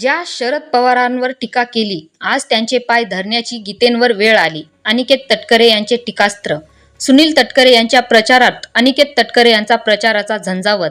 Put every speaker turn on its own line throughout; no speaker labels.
ज्या शरद पवारांवर टीका केली आज त्यांचे पाय धरण्याची गीतेंवर वेळ आली. अनिकेत तटकरे यांचे टीकास्त्र. सुनील तटकरे यांच्या प्रचारात अनिकेत तटकरे यांचा प्रचाराचा झंझावत.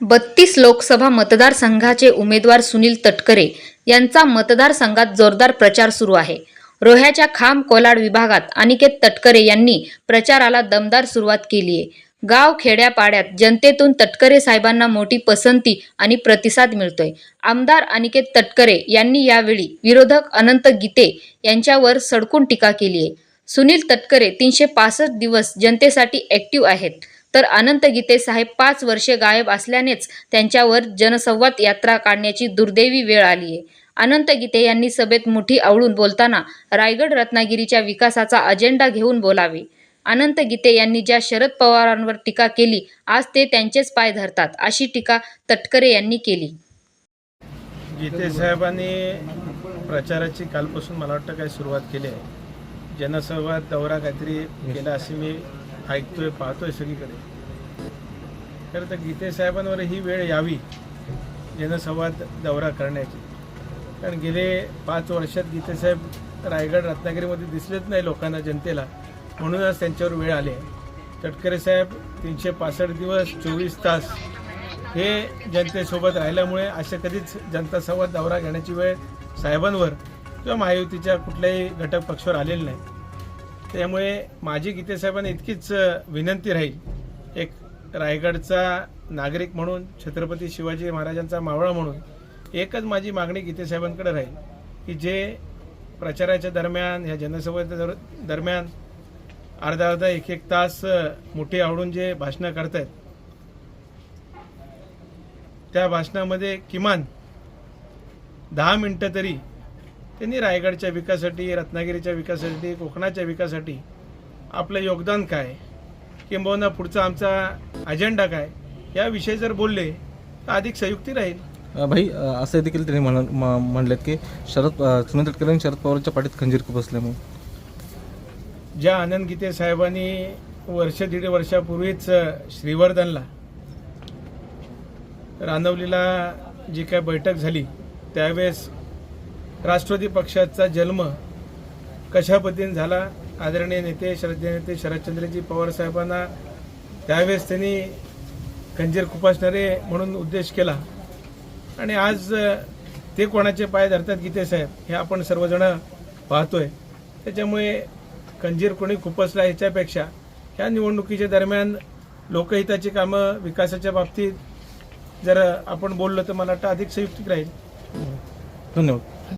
बत्तीस लोकसभा मतदारसंघाचे उमेदवार सुनील तटकरे यांचा मतदारसंघात जोरदार प्रचार सुरू आहे. रोह्याच्या खाम कोलाड विभागात अनिकेत तटकरे यांनी प्रचाराला दमदार सुरुवात केली आहे गाव खेड्यापाड्यात जनतेतून तटकरे साहेबांना मोठी पसंती आणि प्रतिसाद मिळतोय. आमदार अनिकेत तटकरे यांनी यावेळी विरोधक अनंत गीते यांच्यावर सडकून टीका केली आहे. सुनील तटकरे तीनशे पासष्ट दिवस जनतेसाठी ॲक्टिव्ह आहेत. तर अनंत गीते साहेब पाच वर्षे गायब असल्यानेच त्यांच्यावर जनसंवाद यात्रा काढण्याची दुर्दैवी वेळ आली आहे. अनंत गीते यांनी सभेत मुठी आवळून बोलताना रायगड रत्नागिरीच्या विकासाचा अजेंडा घेऊन बोलावे. अनंत गीते यांनी ज्या शरद पवारांवर टीका केली आज ते त्यांचेच पाय धरतात अशी टीका तटकरे यांनी केली.
गीते साहेबांनी प्रचाराची कालपासून मला वाटतं काही सुरुवात केली आहे. जनसंवाद दौरा काहीतरी केला असे मी ऐकतोय पाहतोय सगळीकडे. खरं तर गीते साहेबांवर ही वेळ यावी जनसंवाद दौरा करण्याची. कारण गेले पाच वर्षात गीतेसाहेब रायगड रत्नागिरीमध्ये दिसलेच नाही लोकांना जनतेला. म्हणूनच त्यांच्यावर वेळ आली आहे. तटकरे साहेब तीनशे पासष्ट दिवस चोवीस तास हे जनतेसोबत राहिल्यामुळे असे कधीच जनता संवाद दौरा घेण्याची वेळ साहेबांवर किंवा महायुतीच्या कुठल्याही घटक पक्षावर आलेली नाही. त्यामुळे माझी गीतेसाहेबांना इतकीच विनंती राहील. एक रायगडचा नागरिक म्हणून छत्रपती शिवाजी महाराजांचा मावळा म्हणून एकच माझी मागणी गीतेसाहेबांकडे राहील की जे प्रचाराच्या दरम्यान ह्या जनसंवाद दर- दरम्यान अर्धा अर्धा एक एक तास मोठे मोठी आवडून जे भाषणं करतायत त्या भाषणामध्ये किमान दहा मिनटं तरी त्यांनी रायगडच्या विकासासाठी रत्नागिरीच्या विकासासाठी कोकणाच्या विकासासाठी आपलं योगदान काय किंबहुना पुढचा आमचा अजेंडा काय याविषयी जर बोलले तर अधिक संयुक्ती राहील.
भाई असं देखील त्यांनी म्हण म- म्हणलेत की शरद सुनील तटकरे शरद पवारांच्या पाठीत खंजीर खूप असल्यामुळे.
ज्या आनंद गीते साहेबांनी वर्ष दीड वर्षापूर्वीच श्रीवर्धनला रानवलीला जी काय बैठक झाली त्यावेळेस राष्ट्रवादी पक्षाचा जन्म कशा पद्धतीने झाला? आदरणीय नेते श्रद्धे नेते शरदचंद्रजी पवार साहेबांना त्यावेळेस त्यांनी खंजीर खुपासणारे म्हणून उद्देश केला. आणि आज ते कोणाचे पाय धरतात गीते साहेब हे आपण सर्वजण पाहतोय. त्याच्यामुळे कंजीर कोणी खुपसला ह्याच्यापेक्षा ह्या निवडणुकीच्या दरम्यान लोकहिताची कामं विकासाच्या बाबतीत जर आपण बोललो तर मला वाटतं अधिक संयुक्तिक राहील.
धन्यवाद.